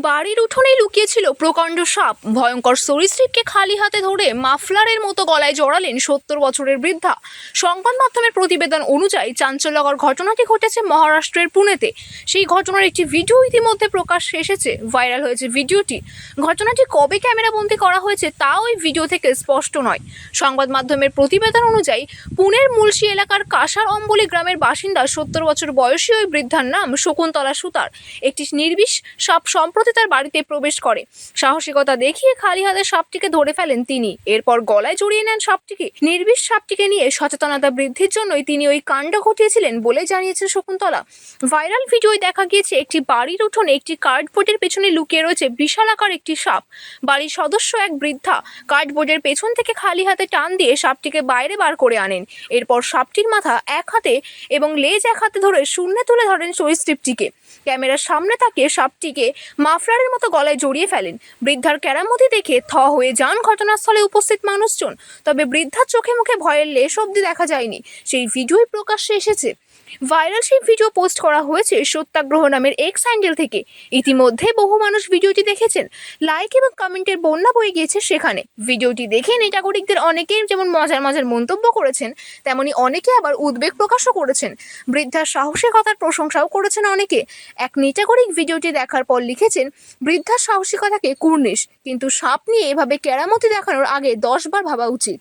বাড়ির উঠোনে লুকিয়েছিল প্রকাণ্ড সাপ। ভয়ঙ্কর সরীসৃপকে খালি হাতে ধরে মাফলারের মতো গলায় জড়ালেন সত্তর বছরের বৃদ্ধা। সংবাদ মাধ্যমের প্রতিবেদন অনুযায়ী চাঞ্চল্যকর ঘটনাটি ঘটেছে মহারাষ্ট্রের পুনেতে। সেই ঘটনার একটি ভিডিও ইতিমধ্যে প্রকাশ এসেছে, ভাইরাল হয়েছে ভিডিওটি। ঘটনাটি কবে ক্যামেরাবন্দি করা হয়েছে তা ওই ভিডিও থেকে স্পষ্ট নয়। সংবাদ মাধ্যমের প্রতিবেদন অনুযায়ী পুনের মুলশি এলাকার কাসার অম্বলি গ্রামের বাসিন্দা সত্তর বছর বয়সী ওই বৃদ্ধার নাম শকুন্তলা সুতার। একটি নির্বিষ সাপ সম্প্রতি তার বাড়িতে প্রবেশ করে। সাহসিকতা দেখিয়ে খালি হাতে সাপটিকে ধরে ফেলেন তিনি। এরপর গলায় জড়িয়ে নেন সাপটিকে। নির্বিষ সাপটিকে নিয়ে সচেতনতা বৃদ্ধির জন্যই তিনি ওই কাণ্ড ঘটিয়েছিলেন বলে জানিয়েছেন শকুন্তলা। ভাইরাল ভিডিওয় দেখা গিয়েছে, একটি বাড়ির উঠোনে একটি কার্ডবোর্ডের পেছনে লুকিয়ে রয়েছে বিশালাকার একটি সাপ। বাড়ির সদস্য এক বৃদ্ধা। কার্ডবোর্ডের পেছন থেকে খালি হাতে টান দিয়ে সাপটিকে বাইরে বার করে আনেন। এরপর সাপটির মাথা এক হাতে এবং লেজ এক হাতে ধরে শূন্যে তুলে ধরেন সরীসৃপটিকে ক্যামেরার সামনে তাকে সাপটিকে মাফলারের মতো গলায় জড়িয়ে ফেলেন। বৃদ্ধার ক্যারামতি দেখে থ হয়ে যান ঘটনাস্থলে উপস্থিত মানুষজন। তবে বৃদ্ধার চোখে মুখে ভয়ের লেশ অব্দি দেখা যায়নি। সেই ভিডিওই প্রকাশ্যে এসেছে। ভাইরাল সেই ভিডিও পোস্ট করা হয়েছে সত্যাগ্রহ নামের এক্স হ্যান্ডেল থেকে। ইতিমধ্যে বহু মানুষ ভিডিওটি দেখেছেন। লাইক এবং কমেন্টের বন্যা বয়ে গিয়েছে সেখানে। ভিডিওটি দেখে নেটাগরিকদের অনেকেই যেমন মজার মজার মন্তব্য করেছেন, তেমনি অনেকে আবার উদ্বেগ প্রকাশও করেছেন। বৃদ্ধার সাহসিকতার প্রশংসাও করেছেন অনেকে। এক নেটাগরিক ভিডিওটি দেখার পর লিখেছেন, বৃদ্ধার সাহসিকতাকে কুর্নিশ, কিন্তু সাপ নিয়ে এভাবে কেরামতি দেখানোর আগে দশবার ভাবা উচিত।